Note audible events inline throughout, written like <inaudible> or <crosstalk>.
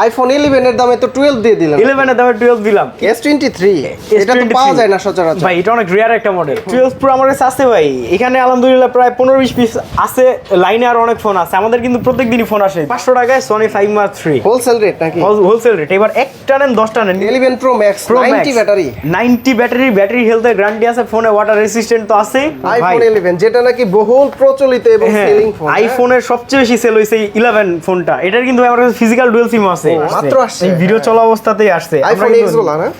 IPhone eleven এর দামে তো টুয়েলভ দিয়ে দিলেন ইলেভেনের দামে টুয়েলভ দিলাম। এস টোয়েন্টি থ্রি এটা তো পাওয়া যায় না সচরাচর। ভাই এটা অনেক রেয়ার একটা মডেল টুয়েলভ প্রো আমার কাছে আছে ভাই। এখানে আলহামদুলিল্লাহ প্রায় পনেরো বিশ পিস আছে। লাইনে আর অনেক ফোন আছে। আমাদের কিন্তু প্রত্যেক দিনই ফোন আসে। পাঁচশো টাকায় Sony five mark three wholesale rate নাকি? হোলসেল রেট এবার একটা নেন নেন। Eleven pro max pro ninety battery ninety battery battery হেলথের গ্যারান্টি আছে। ফোনে ওয়াটার রেসিস্ট্যান্ট তো আছে। আইফোন ইলেভেন যেটা নাকি বহুল প্রচলিত এবং সেলিং ফোন আইফোনের সবচেয়ে বেশি সেল হয়েছে ইলেভেন ফোনটা এটার কিন্তু আমার কাছে ফিজিক্যাল ডুয়েল সিম আছে। মাত্র আসছে। এই ভিডিও চলা অবস্থাতেই আসছে আইফোন এক্স?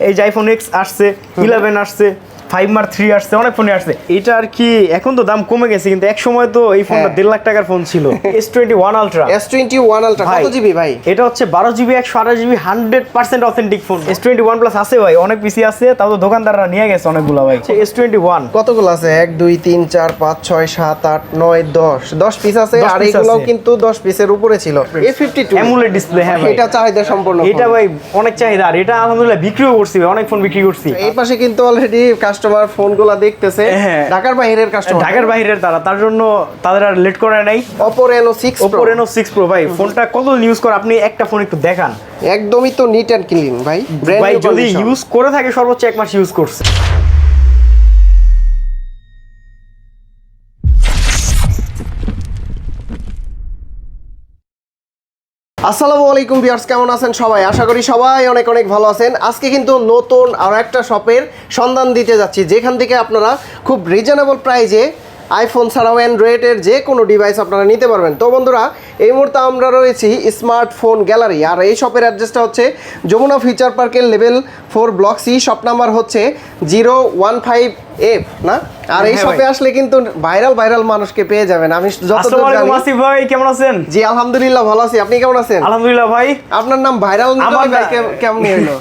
এই যে আইফোন এক্স আসছে ইলেভেন আসছে। ফাইভ মার থ্রি আসছে অনেক ফোনে আসছে। এটা আর কি এখন তো দাম কমে গেছে কিন্তু এক সময় তো এই ফোনটা হ্যাঁ। দেড় লাখ টাকার ফোন ছিল। S twenty one ultra S twenty one ultra কত জিবি ভাই? এটা হচ্ছে বারো জিবি একশো আঠাশ GB hundred percent authentic phone S twenty one plus আছে ভাই অনেক পিসি আছে তাও তো দোকানদাররা নিয়ে গেছে অনেকগুলো ভাই। এস টোয়েন্টি ওয়ান কতগুলো আছে? এক দুই তিন চার পাঁচ ছয় সাত আট নয় দশ। দশ পিস আছে আর আছে। কিন্তু দশ পিসের উপরে ছিল। A fifty two AMOLED display হ্যাঁ এটা চাহিদা সম্পূর্ণ এটা ভাই অনেক চাহিদা। আর এটা আলহামদুলিল্লাহ বিক্রিও করছি ভাই, অনেক ফোন বিক্রি করছি। এই পাশে কিন্তু অলরেডি কাস্টমার ফোনগুলা দেখতেছে হ্যাঁ। ঢাকার বাইরের কাস্টমার ঢাকার বাইরের তারা তার জন্য তাদের আর লেট করে নাই। অপো রেনো সিক্স অপর এনো সিক্স প্রো ভাই ফোনটা কত ইউজ করে আপনি একটা ফোন একটু দেখান। একদমই তো নিট অ্যান্ড ক্লিন ভাই। ভাই যদি ইউজ করে থাকে সর্বোচ্চ এক মাস ইউজ করছে। আসসালামু আলাইকুম ভিউয়ার্স, কেমন আছেন সবাই? আশা করি সবাই অনেক অনেক ভালো আছেন। আজকে কিন্তু নতুন আর একটা শপের সন্ধান দিতে যাচ্ছি, যেখান থেকে আপনারা খুব রিজনেবল প্রাইজে আইফোন ছাড়াও অ্যান্ড্রয়েডের যে কোনো ডিভাইস আপনারা নিতে পারবেন। তো বন্ধুরা এই মুহূর্তে আমরা রয়েছি স্মার্টফোন গ্যালারি আর এই শপের অ্যাড্রেসটা হচ্ছে যমুনা ফিচার পার্কের level four block C shop number হচ্ছে জিরো ওয়ান ফাইভ এফ না? আর এই হ্যাঁ শপে আসলে কিন্তু ভাইরাল ভাইরাল মানুষকে পেয়ে যাবেন। আমি যতদূর জানি আসিফ ভাই কেমন আছেন? জি আলহামদুলিল্লাহ ভালো আছি। আপনি কেমন আছেন? আলহামদুলিল্লাহ ভাই। আপনার নাম ভাইরাল কেমন হলো?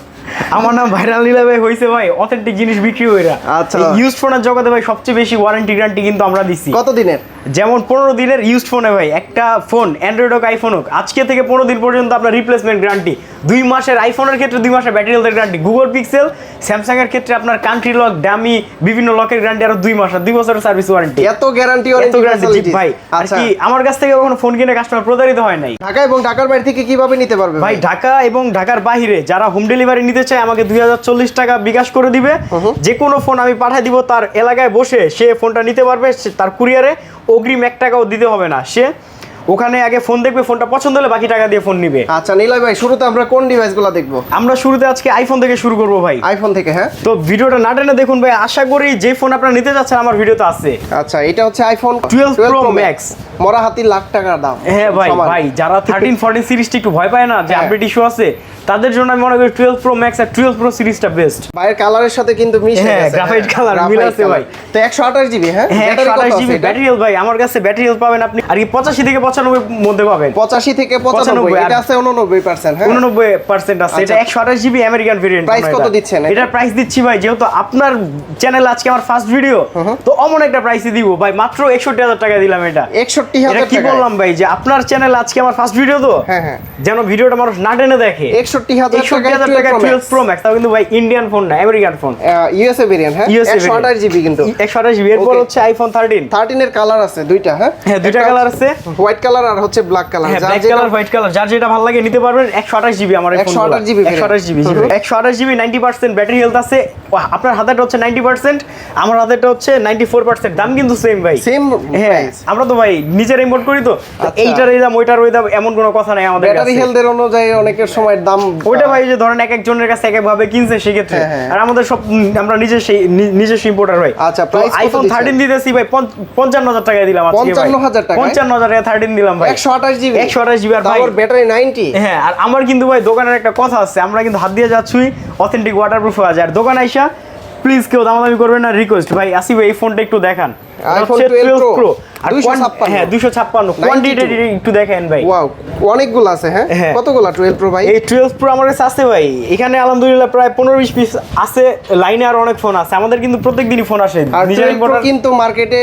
আমার নাম ভাইরাল লীলা ভাই হইছে ভাই অথেন্টিক জিনিস বিক্রি হইরা। আচ্ছা। ইউজ ফোনের জগতে ভাই সবচেয়ে বেশি ওয়ারেন্টি গ্যারান্টি কিন্তু আমরা দিছি। কত দিনের যেমন পনেরো দিনের ইউজড ফোনে ভাই একটা ফোন অ্যান্ড্রয়েড হোক আইফোন হোক আজকে থেকে পনেরো দিন পর্যন্ত আপনার রিপ্লেসমেন্ট গ্যারান্টি দুই মাসের আইফোনের ক্ষেত্রে দুই মাসের ব্যাটারি হেলথের গ্যারান্টি গুগল পিক্সেল স্যামসাংয়ের ক্ষেত্রে আপনার কান্ট্রি লক দামি বিভিন্ন লকের গ্যারান্টি আরও দুই মাস আর দুই বছরের সার্ভিস ওয়ারেন্টি এত গ্যারান্টি এত গ্যারান্টি ভাই। আর আচ্ছা। কি আমার কাছ থেকে কখনো ফোন কিনে কাস্টমার প্রতারিত হয় নাই। ঢাকা এবং ঢাকার বাইরে থেকে কীভাবে নিতে পারবে ভাই ঢাকা এবং ঢাকার বাইরে যারা হোম ডেলিভারি নিতে চায় আমাকে দুই হাজার চল্লিশ টাকা বিকাশ করে দিবে। যে কোনো ফোন আমি পাঠিয়ে দিব তার এলাকায় বসে সে ফোনটা নিতে পারবে তার কুরিয়ারে অগ্রিম এক টাকাও দিতে হবে না। সে ওখানে আগে ফোন দেখবে ফোনটা পছন্দ হলে বাকি টাকা দিয়ে ফোন নিবে। আচ্ছা নিলয় ভাই শুরুতে আমরা কোন ডিভাইসগুলো দেখব? আমরা শুরুতে আজকে আইফোন থেকে শুরু করব ভাই। আইফোন থেকে হ্যাঁ? তো ভিডিওটা না টেনে দেখুন ভাই আশা করি যে ফোন আপনারা নিতে যাচ্ছেন আমার ভিডিওতে আছে। আচ্ছা এটা হচ্ছে আইফোন 12 Pro ম্যাক্স মরা হাতি লাখ টাকার দাম। হ্যাঁ ভাই। ভাই যারা থার্টিন ফোরটিন সিরিজটা একটু ভয় পায় না যে হ্যাঁ। আপডেট ইস্যু আছে তাদের জন্য আমি মনে করি টুয়েলভ প্রো ম্যাক্স আর টুয়েলভ প্রো সিরিজটা বেস্ট ভাইয়ের কালারের সাথে কিন্তু মিশে হ্যাঁ, গেছে color, graphite মিল আছে ভাই। তো একশো আঠাশ জিবি হ্যাঁ? হ্যাঁ Battery একশো কত আঠাশ আছে জিবি ব্যাটারি হেলথ ভাই আমার কাছে ব্যাটারি হেলথ পাবেন আপনি আর কি পঁচাশি থেকে পঁচানব্বই মধ্যে পাবেন। পঁচাশি থেকে পঁচানব্বই 95 এটা আছে হ্যাঁ? আছে। এটা আচ্ছা। একশো আঠাশ জিবি আমেরিকান ভেরিয়েন্ট Price কত দিচ্ছেন এটা? প্রাইস দিচ্ছি ভাই যেহেতু আপনার চ্যানেল আজকে আমার ফার্স্ট ভিডিও তো অমন একটা প্রাইসই দিব। ভাই মাত্র একষট্টি হাজার টাকা দিলাম এটা। একষট্টি হাজার কি বললাম ভাই যে আপনার চ্যানেল আজকে আমার ফার্স্ট ভিডিও তো হ্যাঁ, হ্যাঁ। যেন ভিডিওটা মানুষ না টেনে দেখে। একষট্টি হাজার টাকা টুয়েলভ প্রো ম্যাক্স তাও কিন্তু ভাই ইন্ডিয়ান ফোন না আমেরিকান ফোন ইউএসএ ভেরিয়েন্ট হ্যাঁ? একশো আঠাশ জিবি কিন্তু। একশো আঠাশ জিবি এরপর হচ্ছে আইফোন থার্টিন থার্টিনের কালার আছে দুইটা হ্যাঁ? হ্যাঁ দুইটা কালার আছে। হোয়াইট কালার আর হচ্ছে ব্ল্যাক কালার হ্যাঁ ব্ল্যাক কালার হোয়াইট কালার যার যেটা ভালো লাগে নিতে পারবেন একশো আঠাশ জিবি আমার 128 GB একশো আঠাশ জিবি একশো আঠাশ GB ninety percent battery health আছে। আপনার হাতেরটা হচ্ছে নাইনটি পার্সেন্ট আমার হাতেরটা হচ্ছে নাইনটি ফোর পার্সেন্ট দাম কিন্তু সেম ভাই। সেম হ্যাঁ আমরা তো ভাই নিজের ইম্পোর্ট করি তো। আচ্ছা। এইটার এই দাম ওইটার ওই দাম এমন কোনো কথা নাই আমাদের ব্যাটারি হেলথের অনুযায়ী অনেকের সময় দাম ওইটা ভাই যে ধরেন এক একজনের কাছে এক এক ভাবে কিনছে সেক্ষেত্রে। হ্যাঁ, হ্যাঁ। আর আমাদের সব আমরা নিজে সেই নি- নিজস্ব ইম্পোর্টার ভাই। আচ্ছা, কত আইফোন দিচ্ছেন? থার্টিন দিতেছি ভাই দিলাম আজকে ভাই। 55,000 টাকায়? পঞ্চান্ন হাজার টাকা থার্টিন দিলাম ভাই। একশো আঠাশ জিবি একশো আঠাশ জিবি আর ভাই তারপর ব্যাটারি নাইনটি হ্যাঁ আর আমার কিন্তু ভাই দোকানের একটা কথা আছে আমরা কিন্তু হাত দিয়ে যাচ্ছি অথেন্টিক ওয়াটারপ্রুফ আছে। আর দোকান আইসা প্লিজ কেউ দামাদামি করবেন না রিকোয়েস্ট ভাই আসি ভাই এই ফোনটা একটু দেখান। হচ্ছে 12 Pro, 12 আর হ্যাঁ দুশো ছাপ্পান্ন। কোয়ান্টিটি একটু দেখেন ভাই। ওয়াও অনেকগুলো আছে হ্যাঁ? হ্যাঁ। কতগুলো টুয়েলভ প্রো ভাই? এই টুয়েলভ প্রো আমার কাছে আছে ভাই। এখানে আলহামদুলিল্লাহ প্রায় পনেরো বিশ পিস আছে। লাইনে আর অনেক ফোন আছে। আমাদের কিন্তু প্রত্যেক দিনই ফোন আসে নিজের কিন্তু মার্কেটে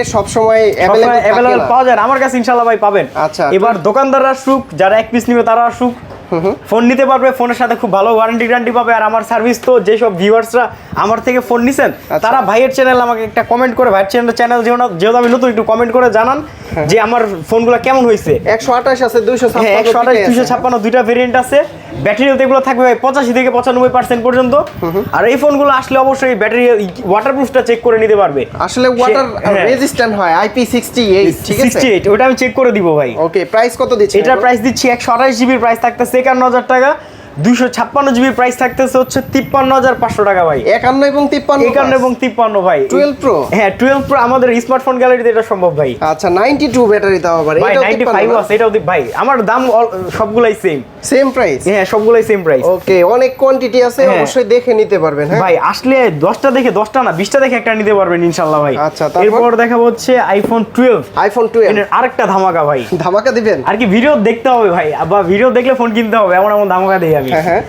পাওয়া যায় আমার কাছে ইনশাল্লাহ ভাই পাবেন। আচ্ছা, এবার দোকানদাররা সুখ যারা এক পিস নিবে তারা আসুক। ফোন নিতে পারবে ফোনের সাথে খুব ভালো ওয়ারেন্টি গ্যারান্টি পাবে। আর আমার সার্ভিস তো যেসব ভিউয়ার্সরা আমার থেকে ফোন নিছেন আচ্ছা। তারা ভাইয়ের চ্যানেল আমাকে একটা কমেন্ট করে ভাইয়ের চ্যানেল চ্যানেল যেহেতু যেহেতু আমি নতুন একটু কমেন্ট করে জানান যে আমার ফোনগুলো কেমন হয়েছে। একশো আঠাশ আছে দুইশো হ্যাঁ একশো আঠাশ দুইশো ছাপ্পান্ন দুইটা ভেরিয়েন্ট আছে। ব্যাটারি হেলথ এগুলো থাকবে ভাই পঁচাশি থেকে পঁচানব্বই পার্সেন্ট পর্যন্ত। আর এই ফোনগুলো আসলে অবশ্যই ব্যাটারি ওয়াটারপ্রুফটা চেক করে নিতে পারবে। আসলে ওয়াটার। রেজিস্ট্যান্ট হয়। আইপি সিক্সটি এইট ঠিক আছে? ওটা আমি চেক করে দিব ভাই। ওকে প্রাইস কত দিচ্ছে এটার প্রাইস দিচ্ছি একশো আঠাশ জিবির প্রাইস থাকতেছে একান্ন হাজার টাকা দুইশো ছাপ্পান্ন জিবি প্রাইস থাকতেছে হচ্ছে তিপ্পান্ন হাজার পাঁচশো টাকা ভাই। একান্ন এবং তিপ্পান্ন একান্ন এবং তিপ্পান্ন ভাই। টুয়েলভ প্রো হ্যাঁ টুয়েলভ প্রো আমাদের স্মার্টফোন গ্যালারিতে এটা সম্ভব ভাই। আচ্ছা নাইনটি টু ব্যাটারি দেওয়া আবার ভাই নাইনটি ফাইভ আছে এটাও ভাই আমার দাম সবগুলাই সেম সেম প্রাইস হ্যাঁ সবগুলাই সেম প্রাইস ওকে অনেক কোয়ান্টিটি আছে হ্যাঁ। অবশ্যই দেখে নিতে পারবেন হ্যাঁ? ভাই আসলে দশটা দেখে দশটা না বিশটা দেখে একটা নিতে পারবেন ইনশাল্লাহ ভাই। আচ্ছা, তারপর? এরপর দেখাবো হচ্ছে আইফোন টুয়েলভ আইফোন টুয়েলভ আরেকটা ধামাকা ভাই। <laughs> ধামাকা দিবেন? আর কি ভিডিও দেখতে হবে ভাই বা ভিডিও দেখলে ফোন কিনতে হবে এমন এমন ধামাকা দেই আমি। হ্যাঁ, হ্যাঁ।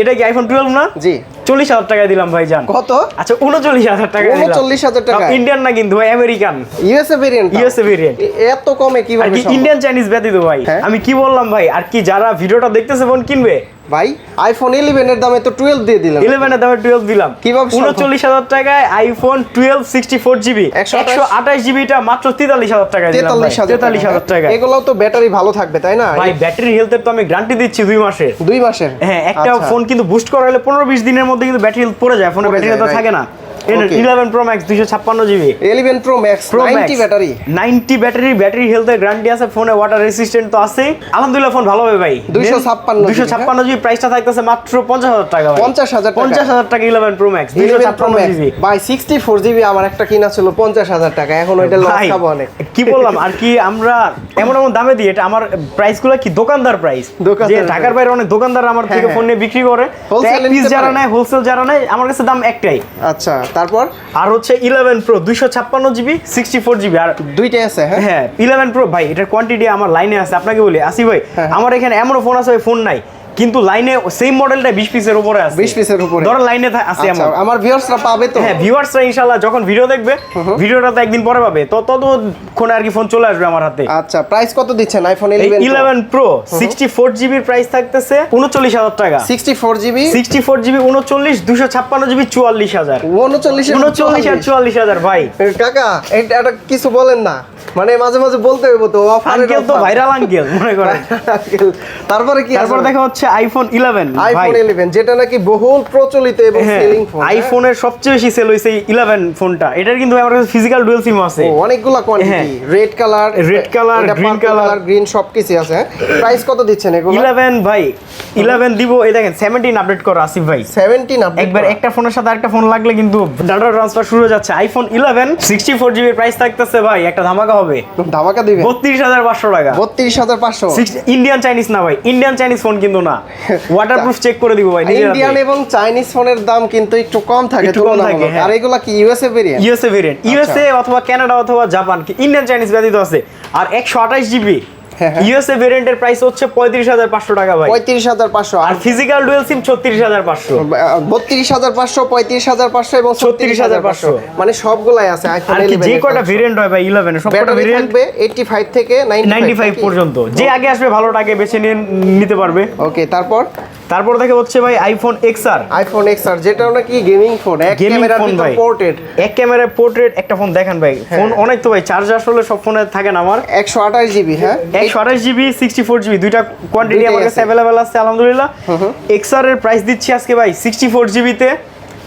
এটা কি আইফোন টুয়েলভ না? জি। চল্লিশ হাজার টাকায় দিলাম ভাই যান কত? আচ্ছা উনচল্লিশ হাজার টাকা উনচল্লিশ হাজার টাকা ইন্ডিয়ান না কিন্তু ভাই American USA variant USA variant এত কমে কীভাবে? ইন্ডিয়ান চাইনিজ ব্যতীত ভাই। হ্যাঁ। আমি কি বললাম ভাই? আর কি যারা ভিডিওটা দেখতেছে ফোন কিনবে? ভাই আইফোন 11 এর দামে তো 12 দিয়ে দিলাম। ইলেভেনের দামে টুয়েলভ দিলাম। কীভাবে? উনচল্লিশ হাজার টাকায় iPhone twelve sixty four GB একশো আঠাশ? জিবিটা মাত্র তেতাল্লিশ হাজার টাকায় দিলাম তেতাল্লিশ তেতাল্লিশ হাজার টাকা এগুলোও তো ব্যাটারি ভালো থাকবে তাই না? ভাই ব্যাটারি হেলথের তো আমি গ্যারান্টি দিচ্ছি দুই মাসে দুই মাসের? হ্যাঁ একটা আচ্ছা। ফোন কিন্তু বুস্ট করা হলে পনেরো বিশ দিনের মধ্যে কিন্তু ব্যাটারি হেলথ পড়ে যায়। ফোনের ব্যাটারি তো হেলথ থাকে না. ইলেভেন প্রো ম্যাক্স দুইশো ছাপ্পান্ন GB 11 pro max 90 battery ninety battery battery হেলথের গ্যারান্টি আছে ফোনে ওয়াটার রেসিস্ট্যান্ট তো আছে আলহামদুলিল্লাহ ফোন ভালো হবে ভাই। 256 দুইশো ছাপ্পান্ন জিবি প্রাইসটা থাকতেছে মাত্র পঞ্চাশ হাজার টাকা ভাই। 50,000 টাকা। পঞ্চাশ হাজার টাকা ইলেভেন প্রো ম্যাক্স দুইশো 11 প্রো ছাপ্পান্ন জিবি ভাই 64 জিবি আমার একটা কিনা ছিল 50000 টাকা এখন ওইটা লস খাব অনেক। কি বললাম আর কি আমরা এমন এমন দামে দিই এটা আমার প্রাইসগুলো কি দোকানদার প্রাইস যে ঢাকার বাইরে অনেক দোকানদার আমার থেকে হ্যাঁ, ফোন নিয়ে বিক্রি করে। পিস যারা? নেয় হোলসেল যারা নেয় আমার কাছে দাম একটাই। আচ্ছা। তারপর? আর হচ্ছে ইলেভেন প্রো দুইশো ছাপ্পান্ন জিবি সিক্সটি ফোর জিবি আর দুইটাই আছে হ্যাঁ? হ্যাঁ ইলেভেন প্রো ভাই এটার কোয়ান্টিটি আমার লাইনে আছে আপনাকে বলি আসি ভাই হ্যাঁ। আমার এখানে এমনও ফোন আছে ভাই ফোন নাই। কিন্তু লাইনে সেম মডেলটা বিশ পিসের উপরে আছে। 20 পিসের উপরে। ধরো লাইনে আছে আচ্ছা আমার আমার ভিউয়ার্সরা পাবে তো? হ্যাঁ ভিউয়ার্সরা ইনশাআল্লাহ যখন ভিডিও দেখবে ভিডিওটা তো একদিন পরে পাবে। তো ততক্ষণে আর কি ফোন চলে আসবে আমার হাতে। আচ্ছা প্রাইস কত দিচ্ছেন আইফোন এই 11 প্রো সিক্সটি ফোর জিবির প্রাইস থাকতেছে উনচল্লিশ হাজার টাকা। 64 জিবি সিক্সটি ফোর জিবি উনচল্লিশ দুশো ছাপ্পান্ন জিবি চুয়াল্লিশ হাজার। 39 উনচল্লিশ আর চুয়াল্লিশ হাজার ভাই। কাকা এটা কিছু বলেন না। মানে মাঝে মাঝে বলতে হইব তো আঙ্কেল তো ভাইরাল আঙ্কেল মনে করেন। <laughs> তারপরে কি তারপর দেখা হচ্ছে আইফোন ইলেভেন আইফোন 11 যেটা নাকি বহুল প্রচলিত এবং হ্যাঁ সেলিং ফোন আইফোনের সবচেয়ে বেশি সেল হয়েছে ইলেভেন ফোনটা এটার কিন্তু আমার কাছে ফিজিক্যাল ডুয়েল সিম আছে। অনেকগুলা কোয়ান্টিটি হ্যাঁ। Red colour color, green color। Colour green সবকিছু আছে প্রাইস কত দিচ্ছেন এগুলো? ইলেভেন ভাই ইলেভেন দিব এই দেখেন সেভেন্টিন আপডেট করো আসিফ ভাই। 17 আপডেট একবার একটা ফোনের সাথে আরেকটা ফোন লাগলে কিন্তু ডাটা ট্রান্সফার শুরু হয়ে যাচ্ছে। আইফোন ইলেভেন সিক্সটি ফোর জিবির প্রাইস থাকতেছে ভাই একটা ধামাকা হবে। ধামাকা দিবে বত্রিশ হাজার পাঁচশো টাকা। 32500 ইন্ডিয়ান চাইনিজ না ভাই ইন্ডিয়ান চাইনিজ ফোন কিন্তু না। ওয়াটারপ্রুফ চেক করে দিব ভাই ইন্ডিয়ান এবং চাইনিজ ফোনের দাম কিন্তু একটু কম থাকে কম থাকে, তুলনামূলক হ্যাঁ। আর এগুলা কি USA variant USA variant. USA অথবা কানাডা অথবা জাপান কি ইন্ডিয়ান চাইনিজ ব্যতীত আছে আর একশো আঠাশ জিবি। ইউএসএ ভেরিয়েন্টের প্রাইস হচ্ছে পঁয়ত্রিশ হাজার পাঁচশো টাকা ভাই। পঁয়ত্রিশ হাজার পাঁচশো। আর ফিজিক্যাল ডুয়েল সিম ছত্রিশ হাজার পাঁচশো। বত্রিশ হাজার পাঁচশো পঁয়ত্রিশ হাজার পাঁচশো এবং ছত্রিশ হাজার পাঁচশো। মানে সবগুলাই আছে আইফোন যে কটা ভেরিয়েন্ট হয় ভাই ইলেভেন সবকটা ভেরিয়েন্ট থাকবে এইটটি ফাইভ থেকে নাইনটি ফাইভ পর্যন্ত। যে আগে আসবে ভালোটাকে বেছে নিয়ে নিতে পারবে। ওকে তারপর? তারপর দেখে হচ্ছে ভাই আইফোন এক্স আর আইফোন এক্স আর যেটা নাকি গেমিং ফোন এক ক্যামেরা ফোন ভাই। পোর্টেড এক ক্যামেরায় পোর্ট্রেট একটা ফোন দেখেন ভাই হ্যাঁ। ফোন অনেক তো ভাই চার্জ আসলে সব ফোনে থাকে না আমার। একশো আঠাশ জিবি হ্যাঁ? একশো আঠাশ জিবি সিক্সটি ফোর জিবি দুইটা কোয়ান্টিটি আমার কাছে। অ্যাভেলেবেল আছে আলহামদুলিল্লাহ। এক্সআর এর প্রাইস দিচ্ছি আজকে ভাই সিক্সটি ফোর জিবিতে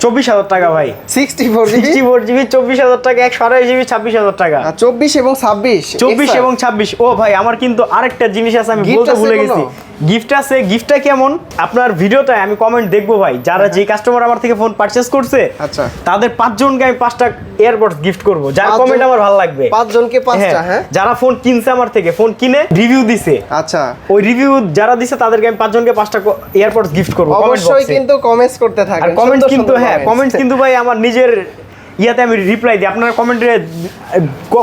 চব্বিশ হাজার টাকা ভাই। Sixty four GB sixty four GB চব্বিশ হাজার টাকা একশো আঠাশ জিবি ছাব্বিশ হাজার টাকা। চব্বিশ এবং ছাব্বিশ চব্বিশ এবং ছাব্বিশ। ও ভাই আমার কিন্তু আরেকটা জিনিস আছে আমি বলতে ভুলে গেছি। গিফট আছে গিফটটা কেমন? আপনার ভিডিওটা আমি কমেন্ট দেখব ভাই। যারা যে কাস্টমার আমার থেকে ফোন পারচেস করছে আচ্ছা। তাদের পাঁচজনকে আমি পাঁচটা এয়ারপডস গিফট করব। যার কমেন্ট আমার ভালো লাগবে। পাঁচজনকে পাঁচটা হ্যাঁ? যারা ফোন কিনছে আমার থেকে ফোন কিনে রিভিউ দিছে। আচ্ছা। ওই রিভিউ যারা দিছে তাদেরকে আমি পাঁচজনকে পাঁচটা এয়ারপডস গিফট করব অবশ্যই কিন্তু কমেন্টস করতে আর থাকবেন কমেন্ট কিন্তু হ্যাঁ comments। কমেন্ট কিন্তু ভাই আমার নিজের ইয়াতে আমি রিপ্লাই দিই। আপনারা কমেন্টে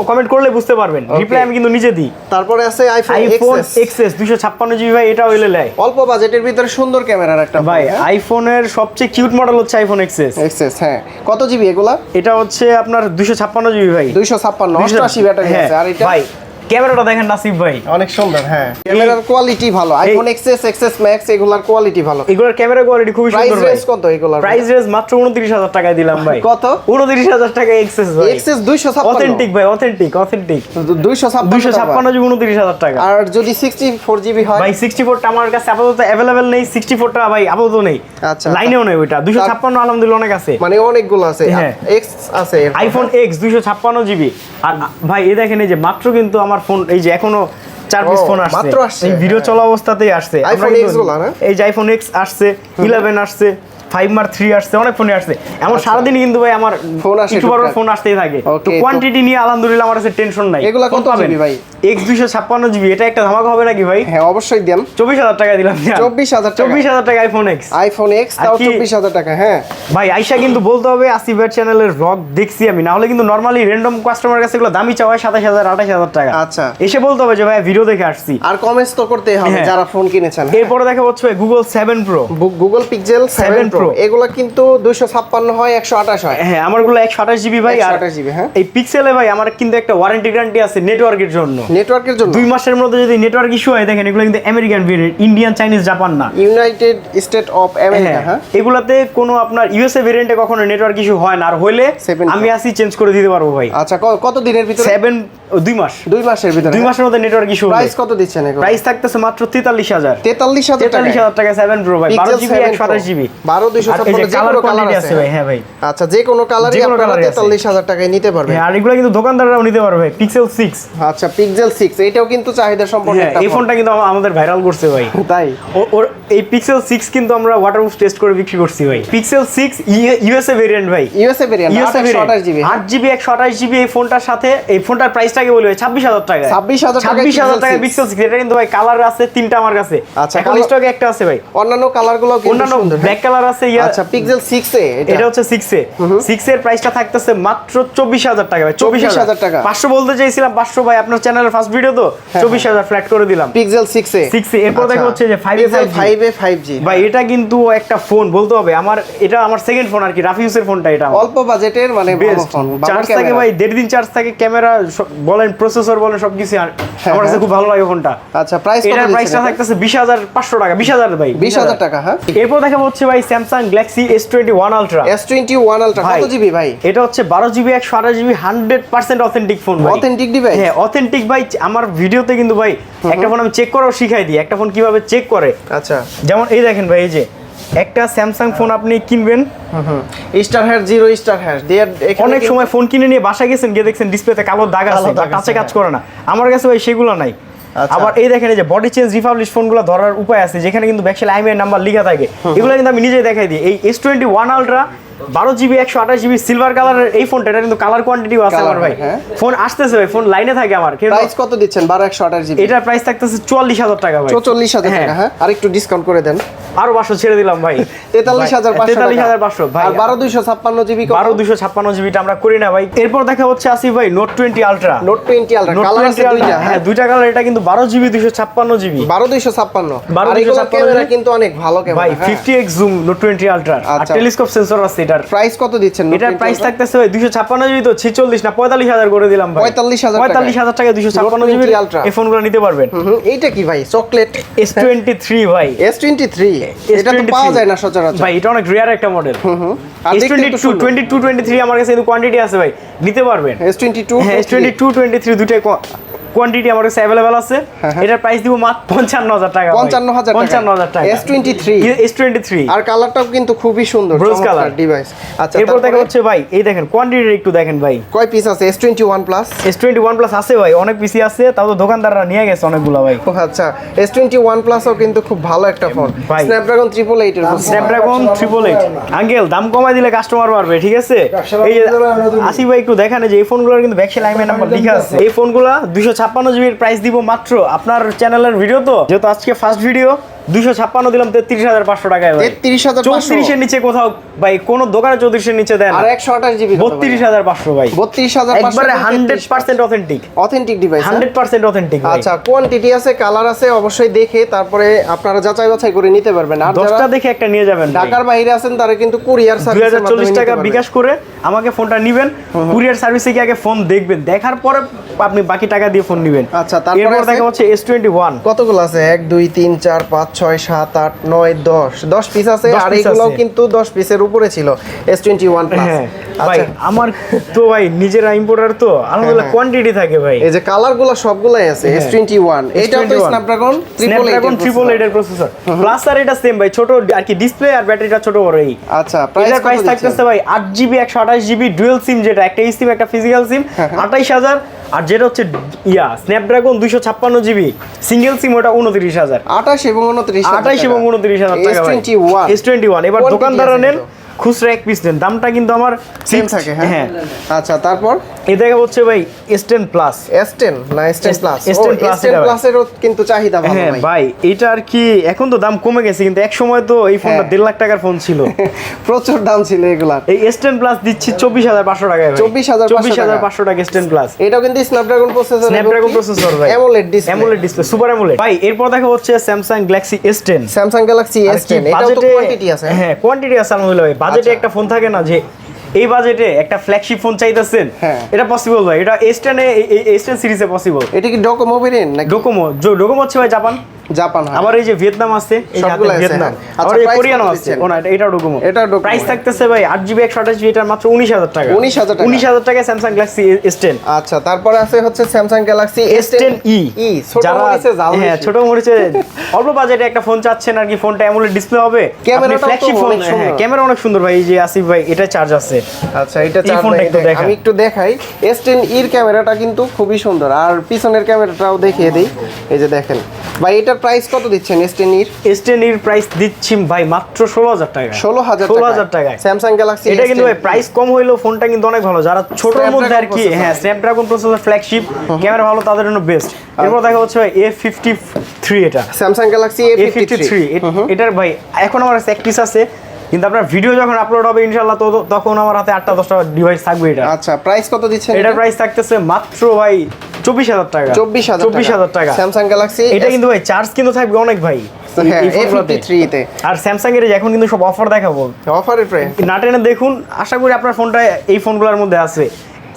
কমেন্ট করলে বুঝতে পারবেন। রিপ্লাই আমি কিন্তু নিজে দিই। তারপরে আছে আইফোন আইফোন এক্সএস দুশো ছাপ্পান্ন জিবি ভাই এটাও এলে লাই। অল্প বাজেটের ভিতরে সুন্দর ক্যামেরার একটা ভাই আইফোনের সবচেয়ে কিউট মডেল হচ্ছে আইফোন এক্সএস এক্সএস হ্যাঁ। কত জিবি এগুলা? এটা হচ্ছে আপনার দুশো ছাপ্পান্ন জিবি ভাই। দুশো ছাপ্পান্ন অষ্টআশি ব্যাটারি হ্যাঁ, আছে। আর এটা ভাই ক্যামেরাটা দেখেন নাসিফ ভাই। অনেক সুন্দর হ্যাঁ। ক্যামেরার কোয়ালিটি ভালো। আইফোন এক্সএস এক্সএস ম্যাক্স এগুলার কোয়ালিটি ভালো। এগুলোর ক্যামেরা কোয়ালিটি খুবই সুন্দর ভাই। রেঞ্জ কত এগুলার? প্রাইস রেঞ্জ মাত্র উনত্রিশ হাজার টাকায় দিলাম ভাই। কত? উনত্রিশ হাজার টাকা এক্সেস ভাই। এক্সএস 256 অথেন্টিক ভাই অথেন্টিক অথেন্টিক 256 দুইশো ছাপ্পান্ন জিবি উনত্রিশ হাজার টাকা। আর যদি 64 জিবি হয়? ভাই সিক্সটি ফোরটা আমার কাছে আপাতত অ্যাভেলেবেল নেই সিক্সটি ফোরটা ভাই আপাতত নেই। আচ্ছা। লাইনেও নেই ওইটা। দুশো ছাপ্পান্ন আলহামদুলিল্লাহ অনেক আছে। মানে অনেকগুলো আছে। হ্যাঁ। এক্স আছে আইফোন এক্স দুইশো ছাপ্পান্ন জিবি। আর ভাই এই দেখেন এই যে মাত্র কিন্তু আমার ফোন এই যে এখনও চার পিস ফোন আসছে মাত্র আসছে, এই ভিডিও হ্যাঁ। চলা অবস্থাতেই আসছে আইফোন এক্স কিন্তু- না? এই যে আইফোন এক্স আসছে ইলেভেন আসছে ফাইভ মার থ্রি আসছে অনেক ফোনে আসছে এমন সারাদিন কিন্তু ভাই আমার ফোন আসে। ফোন আসতেই থাকে তো কোয়ান্টিটি নিয়ে আলহামদুলিল্লাহ আমার কাছে টেনশন নাই এগুলা কত GB ভাই? এক্স দুইশো ছাপ্পান্ন জিবি এটা একটা ধামাকা হবে নাকি ভাই? হ্যাঁ অবশ্যই দেন। চব্বিশ হাজার টাকা দিলাম 24,000 টাকা। চব্বিশ হাজার টাকা আইফোন এক্স আইফোন এক্স তাও কি- 24000 টাকা হ্যাঁ। ভাই আইসা কিন্তু বলতে হবে আসিফ ভাই চ্যানেলের ব্লগ দেখছি আমি। না হলে কিন্তু নর্মালি র্যান্ডম কাস্টমার কাছে এগুলো দামি চাওয়া হয় সাতাশ হাজার আঠাশ হাজার টাকা। আচ্ছা। এসে বলতে হবে যে ভাই ভিডিও দেখে আসছি। আর কমেন্টস তো করতেই হবে হ্যাঁ। যারা ফোন কিনেছেন এরপরে দেখা হচ্ছে ভাই Google seven pro Google pixel 7 7 pro. এগুলো কিন্তু 256 হয় 128 হয়। হ্যাঁ আমারগুলো একশো আঠাশ জিবি ভাই আর 128 জিবি হ্যাঁ। এই পিক্সেলে ভাই আমার কিন্তু একটা ওয়ারেন্টি গ্যারান্টি আছে নেটওয়ার্কের জন্য। নেটওয়ার্কের জন্য? দুই মাসের মধ্যে যদি নেটওয়ার্ক ইস্যু হয় দেখেন এগুলো কিন্তু American variant Indian Chinese Japan না। ইউনাইটেড স্টেট অফ আমেরিকা হ্যাঁ এগুলাতে কোনো আপনার ইউএসএ ভেরিয়েন্টে কখনো নেটওয়ার্ক ইস্যু হয় না। আর হইলে 7 আমি আসি চেঞ্জ করে দিতে পারব ভাই। আচ্ছা কত দিনের ভিতরে? সেভেন দুই মাস। দুই মাসের ভিতরে। দুই মাসের মধ্যে নেটওয়ার্ক ইস্যু প্রাইস কত দিচ্ছেন এগুলো প্রাইস থাকতেছে মাত্র তেতাল্লিশ হাজার। 43000 টাকা তেতাল্লিশ হাজার টাকা সেভেন প্রো ভাই। বারো জিবি একশো আঠাশ জিবি 12 256 যে কোনো কালার আছে। ভাই হ্যাঁ ভাই। আচ্ছা যে কোনো কালারই আপনারা 43000 টাকায় নিতে পারবেন। হ্যাঁ আর এগুলো কিন্তু দোকানদাররাও নিতে পারবে পিক্সেল সিক্স আচ্ছা পিক্সেল 6 এটাও কিন্তু চাহিদা সম্পন্ন হ্যাঁ একটা এই ফোনটা কিন্তু আমাদের ভাইরাল করছে ভাই। <laughs> তাই? ওর এই পিক্সেল সিক্স কিন্তু আমরা ওয়াটারপ্রুফ টেস্ট করে বিক্রি করছি ভাই। পিক্সেল সিক্স ইউএসএ ভেরিয়েন্ট ভাই। ইউএসএ ভেরিয়েন্ট ইউএসএ 128 জিবি আট জিবি একশো আঠাশ জিবি এই ফোনটার সাথে এই ফোনটার ছাব্বিশ হাজার টাকা 26,000 টাকায় ছাব্বিশ হাজার টাকা পিক্সেল সিক্স এটা কিন্তু ভাই কালার আছে তিনটা আমার কাছে আচ্ছা, এখন স্টকে একটা আছে ভাই। অন্যান্য কালারগুলো কিন্তু অন্যান্য ব্ল্যাক কালার আছে ইয়া আচ্ছা পিক্সেল 6 এ এটা। হচ্ছে সিক্স এ। সিক্স এর প্রাইসটা থাকতেছে মাত্র চব্বিশ হাজার টাকা ভাই চব্বিশ হাজার। টাকা। পাঁচশো বলতে চাইছিলাম পাঁচশো ভাই আপনার চ্যানেলের ফার্স্ট ভিডিও তো চব্বিশ হাজার ফ্ল্যাট করে দিলাম। Pixel 6 A. সিক্স এ এরপর দেখা হচ্ছে যে ফাইভ 5 এ 5G ভাই এটা কিন্তু একটা ফোন বলতে হবে আমার এটা আমার সেকেন্ড ফোন আর কি রাফিউসের ফোনটা এটা অল্প বাজেটের মানে ভালো ফোন চার্জ থাকে ভাই দেড় দিন চার্জ থাকে ক্যামেরা বলেন প্রসেসর বলেন সবকিছু আর আমার কাছে খুব ভালো লাগে ফোনটা। আচ্ছা প্রাইস কত এটার প্রাইসটা থাকতেছে বিশ হাজার পাঁচশো টাকা বিশ হাজার ভাই। 20000 টাকা হ্যাঁ। এরপর দেখা হচ্ছে ভাই S twenty one ultra S21 ultra কত জিবি ভাই? এটা হচ্ছে বারো জিবি একশো আঠাশ GB hundred percent authentic phone ভাই। অথেন্টিক ডিভাইস হ্যাঁ অথেন্টিক ভাই আমার ভিডিওতে কিন্তু ভাই একটা ফোন আমি চেক করাও শিখাই দিই একটা ফোন কীভাবে চেক করে। আচ্ছা। যেমন এই দেখেন ভাই এই যে একটা স্যামসাং ফোন আপনি কিনবেন। Star hash zero star hash দিয়ে অনেক সময় ফোন কিনে নিয়ে বাসা গেছেন গিয়ে দেখছেন ডিসপ্লেতে কালো দাগ আছে আছে, কাজ করে না। আমার কাছে ভাই সেগুলো নাই। আচ্ছা। আবার এই দেখেন এই যে বডি চেঞ্জ রিপাবলিশ ফোনগুলো ধরার উপায় আছে যেখানে কিন্তু ব্যাকসাইড আইমিআই নাম্বার লেখা থাকে। এগুলো কিন্তু আমি নিজেই দেখাই দিই। এই এস টোয়েন্টি ওয়ান আলট্রা বারো জিবি একশো আঠাশ জিবি সিলভার কালারের এই ফোনটা এটা কিন্তু কালার কোয়ান্টিটিও আছে আমার ভাই। হ্যাঁ। ফোন আসতেছে ভাই ফোন লাইনে থাকে আমার। প্রাইস কত দিচ্ছেন? 12 128 জিবি এটার প্রাইস থাকতেছে চুয়াল্লিশ হাজার টাকা ভাই। 44000 টাকা হ্যাঁ? আর একটু ডিসকাউন্ট করে দেন। আরও পাঁচশো ছেড়ে দিলাম ভাই। <laughs> 43500 তেতাল্লিশ হাজার পাঁচশো ভাই। আর 12256 জিবি বারো দুশো ছাপ্পান্ন জিবিটা আমরা করি না ভাই। এরপর দেখা হচ্ছে আসিফ ভাই note twenty ultra note 20 ultra colour আছে দুইটা হ্যাঁ। দুইটা কালার এটা কিন্তু বারো জিবি দুশো ছাপ্পান্ন জিবি। 12256 12 আর এগুলোর 256 ক্যামেরা কিন্তু অনেক ভালো ভাই ক্যামেরা হ্যাঁ। Fifty X zoom note twenty ultra আর আচ্ছা। টেলিস্কোপ সেন্সর আছে এটার। প্রাইস কত দিচ্ছেন এটার প্রাইস? থাকতেছে ভাই দুশো ছাপ্পান্ন জিবি তো ছেচল্লিশ না পঁয়তাল্লিশ হাজার করে দিলাম ভাই। 45,000 টাকায়। পঁয়তাল্লিশ হাজার টাকা দুইশো ছাপ্পান্ন জিবি 20 Ultra। এই ফোনগুলো নিতে পারবেন। এইটা কি ভাই? চকলেট এস টোয়েন্টি থ্রি ভাই S23 এটা তো পাওয়া যায় না সচরাচর। ভাই এটা অনেক রেয়ার একটা মডেল আর দেখতে টোয়েন্টি একটু টু টোয়েন্টি থ্রি আমার কাছে কোয়ান্টিটি আছে ভাই। নিতে পারবেন। S22 হ্যাঁ S twenty two twenty three দুটাই কোয়ান্টিটি আমার কাছে অ্যাভেলেবেল আছে। হ্যাঁ, হ্যাঁ। এটার প্রাইস দিব মাত্র পঞ্চান্ন হাজার টাকা। 55,000 টাকা। পঞ্চান্ন হাজার টাকা S23 এস টোয়েন্টি থ্রি আর কালারটাও কিন্তু খুবই সুন্দর Bronze color। ডিভাইস আচ্ছা এরপর দেখা হচ্ছে ভাই এই দেখেন কোয়ান্টিটি একটু দেখেন ভাই। কয় পিস আছে? S21 plus S twenty one plus আছে ভাই অনেক পিসি আছে তাও তো দোকানদাররা নিয়ে গেছে অনেকগুলো ভাই। আচ্ছা S21 প্লাসও কিন্তু খুব ভালো একটা ফোন ভাই। স্ন্যাপড্রাগন 888 এর স্ন্যাপড্রাগন ট্রিপল এইট আঙ্কেল দাম কমাই দিলে কাস্টমার পারবে ঠিক আছে? এই যে আসি ভাই একটু দেখেন যে এই ফোনগুলোর কিন্তু ব্যাকসেল আইমের নাম্বার লেখা আছে। এই ফোনগুলো দুশো ছাপ্পান্ন জিবির প্রাইস দিব মাত্র আপনার চ্যানেলের ভিডিও তো। যেহেতু আজকে ফার্স্ট ভিডিও দুইশো ছাপ্পান্ন দিলাম তেত্রিশ হাজার পাঁচশো টাকায় তেত্রিশ হাজার চৌত্রিশের নিচে কোথাও ভাই কোন দোকানে চৌত্রিশের নিচে দেয় না। আর একশো আঠাশ জিবি বত্রিশ হাজার পাঁচশো ভাই। বত্রিশ হাজার একবারে hundred percent authentic. Authentic device hundred percent authentic আচ্ছা কোয়ান্টিটি আছে কালার আছে অবশ্যই দেখে তারপরে আপনারা যাচাই বাছাই করে নিতে পারবেন। আর দশটা দেখে একটা নিয়ে যাবেন ঢাকার বাইরে আছেন তারা কিন্তু কুরিয়ার দুই সার্ভিস হাজার চল্লিশ টাকা বিকাশ করে আমাকে ফোনটা নিবেন কুরিয়ার সার্ভিসে গিয়ে আগে ফোন দেখবেন। দেখার পরে আপনি বাকি টাকা দিয়ে ফোন নিবেন। আচ্ছা, তারপরে দেখা হচ্ছে এস টোয়েন্টি ওয়ান কতগুলো আছে? এক দুই তিন চার পাঁচ ছয় সাত আট নয় দশ। দশ পিস আছে আর এগুলোও কিন্তু দশ পিসের উপরে ছিল এস টোয়েন্টি ওয়ান হ্যাঁ ভাই আচ্ছা আমার তো ভাই নিজের ইম্পোর্টার তো আলহামদুলিল্লাহ হ্যাঁ। কোয়ান্টিটি থাকে ভাই। এই যে কালারগুলো সবগুলাই আছে এস হ্যাঁ। টোয়েন্টি ওয়ান এইটাও তো স্ন্যাপড্রাগন স্ন্যাপড্রাগন ট্রিপল এইট এর প্রসেসর প্লাস আর এটা সেম ভাই ছোট আর কি ডিসপ্লে আর ব্যাটারিটা ছোট বড় এই। আচ্ছা প্রাইস প্রাইস থাকতেছে ভাই আট জিবি একশো আঠাশ জিবি ডুয়েল সিম যেটা একটা সিম একটা ফিজিক্যাল সিম হ্যাঁ, হ্যাঁ। আঠাইশ হাজার আর যেটা হচ্ছে ইয়া স্ন্যাপড্রাগন দুইশো ছাপ্পান্ন জিবি সিঙ্গেল সিম ওটা উনত্রিশ হাজার। আঠাশ এবং উনত্রিশ আঠাশ এবং উনত্রিশ হাজার টাকা এস টোয়েন্টি ওয়ান এবার দোকানদাররা নেন। খুচরা এক পিস নেন। দামটা কিন্তু আমার সেম থাকে হ্যাঁ? হ্যাঁ। আচ্ছা তারপর? এ দেখা হচ্ছে ভাই S ten plus S ten না S ten S- plus S10 S Plus ten এটা ভাই। প্লাসেরও কিন্তু চাহিদা ভালো হ্যাঁ ভাই। ভাই এটা আর কি এখন তো দাম কমে গেছে কিন্তু এক সময় তো এই ফোনটা হ্যাঁ। দেড় লাখ টাকার ফোন ছিল। <laughs> প্রচুর দাম ছিল এগুলার। এই এস টেন প্লাস দিচ্ছি চব্বিশ হাজার পাঁচশো টাকায় 24,500 চব্বিশ হাজার টাকা। পাঁচশো টাকা এস টেন প্লাস এটাও কিন্তু স্ন্যাপড্রাগন প্রসেসর স্ন্যাপড্রাগন প্রসেসর ভাই। AMOLED display AMOLED display super AMOLED ভাই এরপর দেখা হচ্ছে Samsung Galaxy S ten Samsung Galaxy S এটাও তো কোয়ান্টিটি আছে। হ্যাঁ কোয়ান্টিটি আছে আলহামদুলিল্লাহ ভাই। বাজেটে আচ্ছা। একটা ফোন থাকে না যে এই বাজেটে একটা ফ্ল্যাগশিপ ফোন চাইতেছেন হ্যাঁ। এটা পসিবল ভাই এটা এস টেনে এস টেন সিরিজে পসিবল এটা কি ডোকোমো ভেরিয়েন্ট নাকি ডোকোমো ডোকোমো হচ্ছে ভাই জাপান জাপান। আবার এই যে ভিয়েতনাম আছে এই যে হাতে সবগুলো আছে, ভিয়েতনাম। আবার এই কোরিয়ানও আছে ও না এটা- এটাও ডোকোমো প্রাইস। থাকতেছে ভাই আট জিবি একশো আঠাশ জিবি এটা মাত্র উনিশ হাজার টাকা। 19,000 টাকা। উনিশ হাজার টাকায় স্যামসাং গ্যালাক্সি এস টেন আচ্ছা তারপরে আছে হচ্ছে Samsung Galaxy S ten E E যারা হ্যাঁ ছোট মরিচে অল্প বাজেটে একটা ফোন চাচ্ছেন আর কি ফোনটা অ্যামোলেড ডিসপ্লে হবে। ক্যামেরাটাও তো ফ্ল্যাগশিপ ফোন ক্যামেরা অনেক সুন্দর ভাই এই যে আসিফ ভাই এটা চার্জ আছে। আচ্ছা এটা দেখ- আমি একটু দেখাই। এস টেন ইর ক্যামেরাটা কিন্তু খুবই সুন্দর। আর পিছনের ক্যামেরাটাও দেখিয়ে দিই। এই যে দেখেন। ভাই এটার প্রাইস কত দিচ্ছেন এস টেন ইর এস টেন এর প্রাইস দিচ্ছি ভাই মাত্র ষোলো হাজার টাকা। ষোলো হাজার ষোলো হাজার টাকায়। স্যামসাং গ্যালাক্সি এটা কিন্তু ভাই প্রাইস কম হইলেও ফোনটা কিন্তু অনেক ভালো। যারা ছোট মধ্যে আর কি হ্যাঁ স্ন্যাপড্রাগন প্রসেসর ফ্ল্যাগশিপ ক্যামেরা ভালো তাদের জন্য বেস্ট এরপর দেখা হচ্ছে ভাই এ ফিফটি থ্রি এটা Samsung Galaxy A A fifty three এটার ভাই এখন আমার প্র্যাকটিস আছে। কিন্তু আপনার ভিডিও যখন আপলোড হবে ইনশাল্লাহ তো তখন আমার হাতে আটটা দশটা ডিভাইস থাকবে এটা। আচ্ছা প্রাইস কত দিচ্ছেন এটা প্রাইস থাকতেছে মাত্র ভাই চব্বিশ হাজার টাকা। চব্বিশ হাজার চব্বিশ হাজার টাকা। স্যামসাং গ্যালাক্সি এটা কিন্তু ভাই চার্জ কিন্তু থাকবে অনেক ভাই। হ্যাঁ আর স্যামসাং এর এখন কিন্তু সব অফার দেখাবো। অফারের প্রাইস না টেনে দেখুন আশা করি আপনার ফোনটা এই ফোনগুলোর মধ্যে আছে।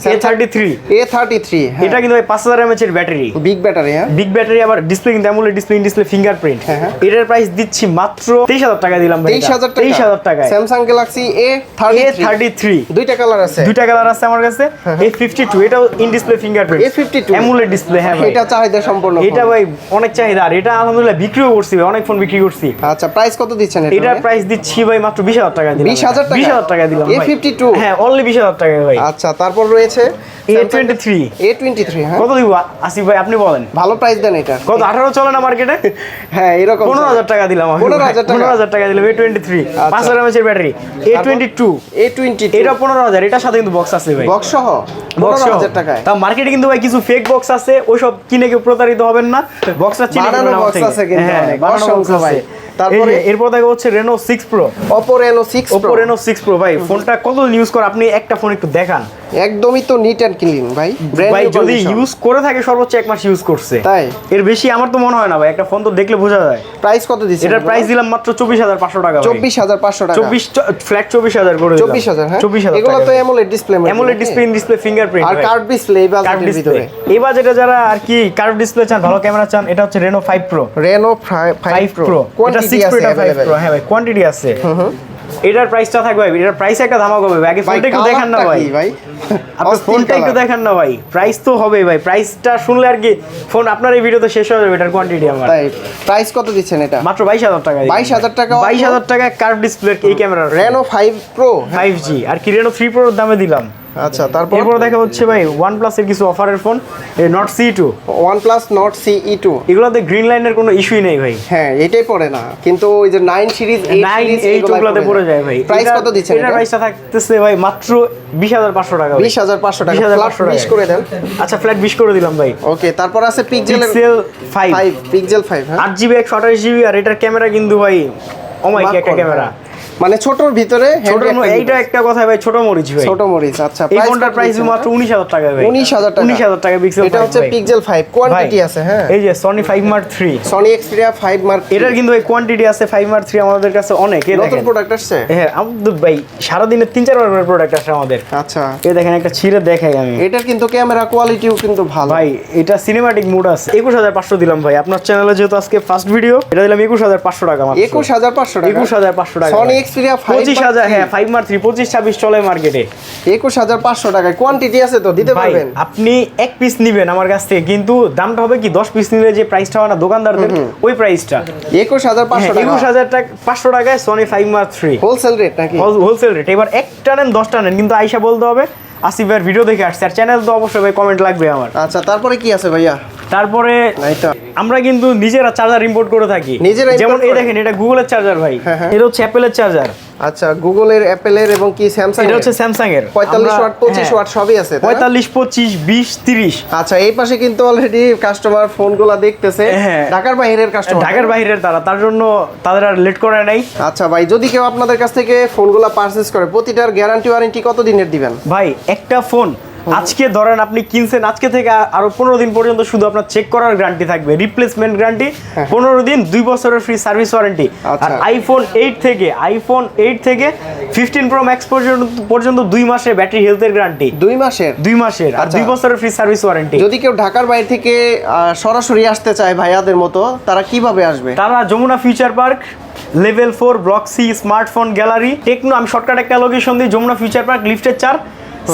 A thirty three A thirty three এটা কিন্তু পাঁচ হাজার M H battery big battery হ্যাঁ। বিগ ব্যাটারি আবার ডিসপ্লে কিন্তু অ্যামোলেড ডিসপ্লে ডিসপ্লে ফিঙ্গারপ্রিন্ট হ্যাঁ, হ্যাঁ। এটার প্রাইস দিচ্ছি মাত্র তেইশ হাজার টাকা দিলাম তেইশ হাজার তেইশ হাজার টাকায়। Samsung Galaxy A A thirty thirty three দুইটা কালার আছে। দুইটা কালার আছে আমার কাছে। এ ফিফটি টু এটাও in display fingerprint A52 AMOLED display হ্যাঁ এটা চাহিদা সম্পূর্ণ এটা ভাই অনেক চাহিদা। আর এটা আলহামদুলিল্লাহ বিক্রিও করছি অনেক ফোন বিক্রি করছি। আচ্ছা প্রাইস কত দিচ্ছেন এটার প্রাইস দিচ্ছি ভাই মাত্র বিশ হাজার টাকা দিলাম 20,000 টাকা? বিশ হাজার টাকা দিলাম ভাই। A52? হ্যাঁ অনলি বিশ হাজার টাকা ভাই। আচ্ছা তারপর রয়েছে থ্রি হ্যাঁ। কত দিব আসিফ ভাই আপনি বলেন। ভালো প্রাইস দেন এটা। কত আঠারো চলে না মার্কেটে <laughs> হ্যাঁ এরকম টাকা দিলাম 15,000 টাকা? পনেরো হাজার টাকা দিলাম এ টোয়েন্টি থ্রি আচ্ছা। পাঁচ হাজার ব্যাটারি এ এটা সাথে কিন্তু বক্স আছে ভাই। বক্স সহ? বক্স পনেরো হাজার টাকায়। তা মার্কেটে কিন্তু ভাই কিছু ফেক বক্স আছে ওইসব কিনে কেউ প্রতারিত হবেন না। বক্সটা চিনে বানানো। আছে কিন্তু হ্যাঁ, অনেক, বানানো box ভাই। আছে। তারপরে? এরপর দেখা হচ্ছে Reno six Pro Oppo Reno six Reno six Pro ভাই ফোনটা কত ইউজ করে? আপনি একটা ফোন একটু দেখান। একদমই তো নিট অ্যান্ড ক্লিন ভাই। ভাই যদি ইউজ করে থাকে সর্বোচ্চ এক মাস ইউজ করছে। তাই? এর বেশি আমার তো মনে হয় না ভাই। একটা ফোন তো দেখলে বোঝা যায়। প্রাইস কত দিচ্ছেন এটার প্রাইস দিলাম মাত্র চব্বিশ হাজার পাঁচশো টাকা ভাই। চব্বিশ হাজার পাঁচশো টাকা। চব্বিশ ফ্ল্যাট চব্বিশ হাজার করে চব্বিশ হাজার হ্যাঁ? চব্বিশ হাজার এগুলো তো টাকা AMOLED display AMOLED display display fingerprint আর কার্ড ডিসপ্লে এই কার্ভ বাজেটের ভিতরে। এই বাজেটে যারা আর কি কার্ভ ডিসপ্লে চান ভালো ক্যামেরা চান এটা হচ্ছে Reno five Pro Reno five five Pro Pro এটা কোয়ান্টিটি সিক্স প্রো আছে এটা ফাইভ available। হ্যাঁ ভাই কোয়ান্টিটি আছে। এটার প্রাইসটা থাকবে ভাই এটার প্রাইস একটা ধামাক হবে। আগে ফোনটা একটু দেখান না ভাই। ভাই? আপনার ফোনটা একটু দেখান না ভাই। প্রাইস তো হবে ভাই প্রাইসটা শুনলে আর কি ফোন আপনার এই ভিডিও তো শেষ হয়ে যাবে এটার কোয়ান্টিটি আমার। তাই প্রাইস কত দিচ্ছেন এটা? মাত্র বাইশ হাজার টাকা 22,000 টাকা বাইশ হাজার টাকা কার্ভ ডিসপ্লে এই camera five Pro five G আর কি রেনো থ্রি প্রোর দামে দিলাম। আচ্ছা তারপর? এরপর দেখা হচ্ছে ভাই ওয়ান প্লাসের কিছু অফারের phone Nord C two OnePlus Nord CE 2 এগুলোতে গ্রিন লাইনের কোনো ইস্যুই নেই ভাই। হ্যাঁ এটাই পড়ে না। কিন্তু ওই যে 9 সিরিজ 8 নাইন সিরিজ এই টুকলাতে পড়ে যায়। ভাই। প্রাইস কত দিচ্ছেন এটা? প্রাইসটা থাকতেছে ভাই মাত্র বিশ হাজার পাঁচশো টাকা ভাই। 20500 টাকা। 20,500 ফ্ল্যাট টাকা। 20 করে দেন। আচ্ছা ফ্ল্যাট বিশ করে দিলাম ভাই। ওকে তারপর আছে পিক্সেল ফাইভ 5 পিক্সেল 5 হ্যাঁ? আট জিবি একশো আঠাশ জিবি আর এটার ক্যামেরা কিন্তু ভাই অমাইক Mark একটা ক্যামেরা। মানে ছোটর ভিতরে এইটা একটা কথা ভাই ছোট মরিচ ভাই। ছোট মরিচ আচ্ছা এই ফোনটার প্রাইস মাত্র এটা? উনিশ হাজার টাকা ভাই। 19,000 টাকা। উনিশ হাজার টাকা পিক্সেল এটা হচ্ছে পিক্সেল 5 কোয়ান্টিটি আছে হ্যাঁ। এই যে Sony five Mark three Sony Xperia 5 Mark এটার কিন্তু ভাই কোয়ান্টিটি আছে ফাইভ মার্ক থ্রি আমাদের কাছে অনেক। এই নতুন প্রোডাক্ট আসছে? হ্যাঁ আমাদের ভাই সারাদিনে তিন চার বার প্রোডাক্ট আসে আমাদের। আচ্ছা। এই দেখেন একটা ছিঁড়ে দেখাই আমি। এটার কিন্তু ক্যামেরা কোয়ালিটিও কিন্তু ভালো। ভাই এটা সিনেমাটিক মুড আছে। একুশ হাজার পাঁচশো দিলাম ভাই। আপনার চ্যানেলে যেহেতু আজকে ফার্স্ট ভিডিও এটা দিলাম একুশ হাজার পাঁচশো টাকা মাত্র। 21500 টাকা। একুশ হাজার পাঁচশো টাকা সনি এক্সপিরিয়া 5 পঁচিশ হাজার হ্যাঁ ফাইভ মার থ্রি পঁচিশ ছাব্বিশ চলে মার্কেটে 21500 টাকায়। কোয়ান্টিটি আছে তো দিতে পারবেন। আপনি এক পিস নিবেন আমার কাছ থেকে কিন্তু দামটা হবে কি দশ পিস নিলে যে প্রাইসটা হয় না দোকানদারদের ওই প্রাইসটা 21500 টাকা। একুশ হাজার টাকা পাঁচশো টাকায় Sony five Mark three wholesale rate নাকি? হোলসেল রেট এবার একটা নেন দশটা নেন কিন্তু আইসা বলতে হবে আসিফ ভাইয়ের ভিডিও দেখে আসছে। আর চ্যানেল তো অবশ্যই ভাই কমেন্ট লাগবে আমার। আচ্ছা তারপরে কি আছে ভাইয়া? তারপরে আমরা কিন্তু নিজেরা চার্জার ইম্পোর্ট করে থাকি। নিজেরা যেমন এই দেখেন এটা গুগলের চার্জার ভাই। হ্যাঁ, হ্যাঁ। এটা হচ্ছে অ্যাপেলের চার্জার আচ্ছা গুগলের অ্যাপেলের এবং কি স্যামসাং এটা হচ্ছে স্যামসাং এর। 45 ওয়াট 25 ওয়াট সবই আছে তাই না? পঁয়তাল্লিশ পঁচিশ বিশ তিরিশ। আচ্ছা এই পাশে কিন্তু অলরেডি কাস্টমার ফোনগুলো দেখতেছে। হ্যাঁ। ঢাকার বাইরের কাস্টমার ঢাকার বাইরের তারা। তার জন্য তাদের আর লেট করে নাই। আচ্ছা ভাই যদি কেউ আপনাদের কাছ থেকে ফোনগুলো পারচেজ করে প্রতিটার গ্যারান্টি ওয়ারেন্টি কত দিনের দিবেন? ভাই একটা ফোন আজকে ধরেন আপনি কিনছেন আজকে থেকে আরও পনেরো দিন পর্যন্ত শুধু আপনার চেক করার গ্যারান্টি থাকবে রিপ্লেসমেন্ট গ্যারান্টি পনেরো দিন দুই বছরের ফ্রি সার্ভিস ওয়ারেন্টি আর আচ্ছা। আইফোন এইট থেকে আইফোন এইট থেকে ফিফটিন প্রো ম্যাক্স পর্যন্ত পর্যন্ত দুই মাসের ব্যাটারি হেলথের গ্যারান্টি দুই মাসের? দুই মাসের আর আচ্ছা। দুই বছরের ফ্রি সার্ভিস ওয়ারেন্টি যদি কেউ ঢাকার বাইরে থেকে সরাসরি আসতে চায় ভাইয়াদের মতো তারা কীভাবে আসবে? তারা Jamuna Future Park level four block C smartphone gallery techno আমি শর্টকাট একটা লোকেশন দিই যমুনা ফিউচার পার্ক লিফটের চার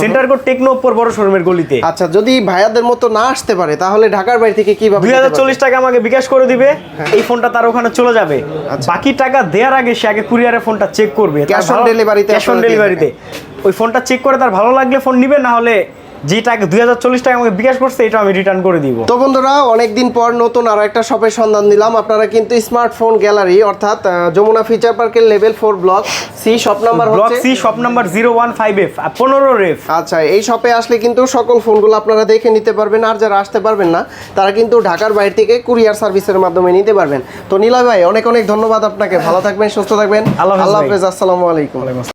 সেন্টার কোড টেকনো ওপর বড় শোরুমের গলিতে। আচ্ছা যদি ভাইয়াদের মতো না আসতে পারে তাহলে ঢাকার বাইরে থেকে কীভাবে দুই যেতে হাজার পারবে? চল্লিশ টাকা আমাকে বিকাশ করে দিবে এই ফোনটা তার ওখানে চলে যাবে। আচ্ছা। বাকি টাকা দেওয়ার আগে সে আগে কুরিয়ারে ফোনটা চেক করবে। ক্যাশ অন ডেলিভারিতে ক্যাশ অন ডেলিভারিতে। ওই ফোনটা চেক করে তার ভালো লাগলে ফোন নিবে না হলে যে টাকা দুই হাজার চল্লিশ টাকা আমাকে বিকাশ করছে এটা আমি রিটার্ন করে দিব। তো বন্ধুরা অনেকদিন পর নতুন আরও একটা শপের সন্ধান দিলাম। আপনারা কিন্তু স্মার্টফোন গ্যালারি অর্থাৎ যমুনা ফিচার পার্কের level four block C shop number block C shop number zero one five F পনেরো রেফ আচ্ছা এই শপে আসলে কিন্তু সকল ফোনগুলো আপনারা দেখে নিতে পারবেন আর যারা আসতে পারবেন না তারা কিন্তু ঢাকার বাইরে থেকে কুরিয়ার সার্ভিসের মাধ্যমে নিতে পারবেন। তো নীলয় ভাই অনেক অনেক ধন্যবাদ আপনাকে। ভালো থাকবেন সুস্থ থাকবেন। আল্লাহ। হাফেজ আসসালামু আলাইকুম।